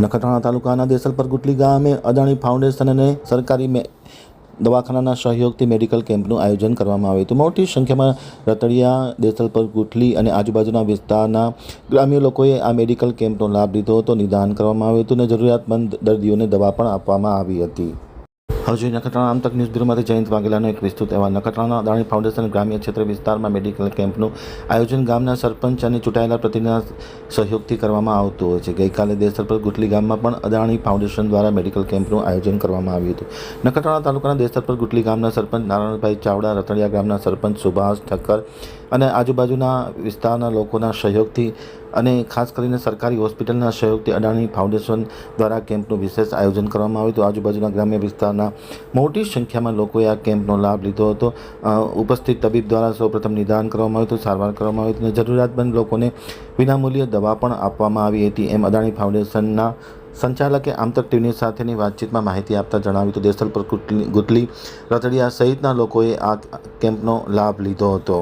નખત્રાણા તાલુકાના દેસલપર ગુટલી ગામે અદાણી ફાઉન્ડેશન અને સરકારી દવાખાનાના સહયોગથી મેડિકલ કેમ્પનું આયોજન કરવામાં આવ્યું હતું. મોટી સંખ્યામાં રતડિયા, દેસલપર ગુટલી અને આજુબાજુના વિસ્તારના ગ્રામ્ય લોકોએ આ મેડિકલ કેમ્પનો લાભ લીધો હતો. નિદાન કરવામાં આવ્યું હતું અને જરૂરિયાતમંદ દર્દીઓને દવા પણ આપવામાં આવી હતી. હવે જોઈએ નખત્રાણા આમતક ન્યૂઝ બ્યુરોમાંથી જયંત વાઘેલાનો એક વિસ્તૃત એવા નખત્રાણા અદાણી ફાઉન્ડેશન ગ્રામ્ય ક્ષેત્ર વિસ્તારમાં મેડિકલ કેમ્પનું આયોજન ગામના સરપંચ અને ચૂંટાયેલા પ્રતિનિધિના સહયોગથી કરવામાં આવતું હોય છે. ગઈકાલે દેસરપર ગુટલી ગામમાં પણ અદાણી ફાઉન્ડેશન દ્વારા મેડિકલ કેમ્પનું આયોજન કરવામાં આવ્યું હતું. નખત્રાણા તાલુકાના દેસરપર ગુટલી ગામના સરપંચ નારાયણભાઈ ચાવડા, રતડિયા ગામના સરપંચ સુભાષ ઠક્કર અને આજુબાજુના વિસ્તારના લોકોના સહયોગથી અને ખાસ કરીને સરકારી હોસ્પિટલના સહયોગથી અદાણી ફાઉન્ડેશન દ્વારા કેમ્પનું વિશેષ આયોજન કરવામાં આવ્યું હતું. આજુબાજુના ગ્રામ્ય વિસ્તારના મોટી સંખ્યામાં લોકોએ આ કેમ્પનો લાભ લીધો હતો. ઉપસ્થિત તબીબ દ્વારા સૌપ્રથમ નિદાન કરવામાં આવ્યું હતું, સારવાર કરવામાં આવી હતી અને જરૂરિયાતમંદ લોકોને વિનામૂલ્યે દવા પણ આપવામાં આવી હતી એમ અદાણી ફાઉન્ડેશનના સંચાલકે આમતક ટીવી સાથેની વાતચીતમાં માહિતી આપતા જણાવ્યું હતું. દેસલપુર ગુટલી રતડિયા સહિતના લોકોએ આ કેમ્પનો લાભ લીધો હતો.